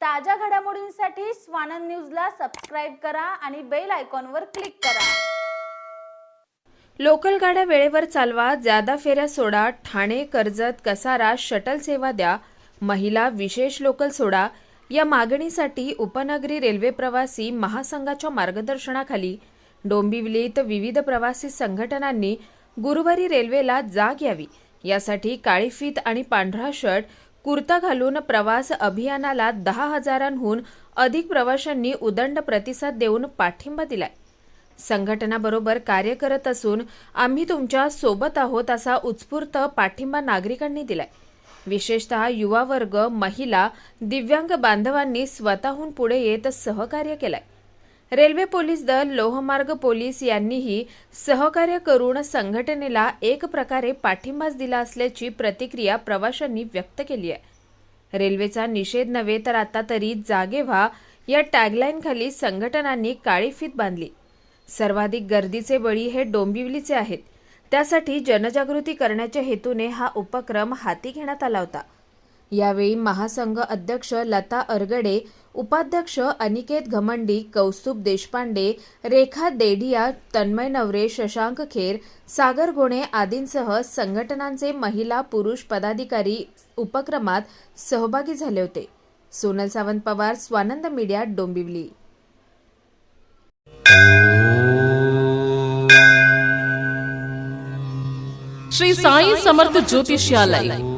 ताज्या घडामोडींसाठी स्वानंद न्यूजला सबस्क्राईब करा आणि बेल आयकॉनवर क्लिक करा. लोकल गाड्या वेळेवर चालवा ज्यादा फेऱ्या सोडा ठाणे कर्जत कसारा शटल सेवा द्या महिला विशेष लोकल सोडा. या मागणीसाठी उपनगरी रेल्वे प्रवासी महासंघाच्या मार्गदर्शनाखाली डोंबिवलीत विविध प्रवासी संघटनांनी गुरुवारी रेल्वेला जाग यावी. यासाठी काळी फीत आणि पांढरा शर्ट कुर्ता घालून प्रवास अभियानाला दहा हजारांहून अधिक प्रवाशांनी उदंड प्रतिसाद देऊन पाठिंबा दिलाय. संघटनाबरोबर कार्य करत असून आम्ही तुमच्यासोबत आहोत असा उत्स्फूर्त पाठिंबा नागरिकांनी दिलाय. विशेषतः युवा वर्ग महिला दिव्यांग बांधवांनी स्वतःहून पुढे येत सहकार्य केलंय. रेल्वे पोलीस दल लोहमार्ग पोलीस यांनीही सहकार्य करून संघटनेला एक प्रकारे पाठिंबाच दिला असल्याची प्रतिक्रिया प्रवाशांनी व्यक्त केली आहे. रेल्वेचा निषेध नव्हे तर आता तरी जागे व्हा या टॅगलाईनखाली संघटनांनी काळी फीत बांधली. सर्वाधिक गर्दीचे बळी हे डोंबिवलीचे आहेत. त्यासाठी जनजागृती करण्याच्या हेतूने हा उपक्रम हाती घेण्यात आला होता. यावेळी महासंघ अध्यक्ष लता अरगडे उपाध्यक्ष अनिकेत घमंडी कौस्तुभ देशपांडे रेखा देडिया तन्मय नवरे शशांक खेर सागर गोणे आदींसह संघटनांचे महिला पुरुष पदाधिकारी उपक्रमात सहभागी झाले होते. सोनल सावंत पवार स्वानंद मीडिया डोंबिवली. श्री साई समर्थ ज्योतिषालय.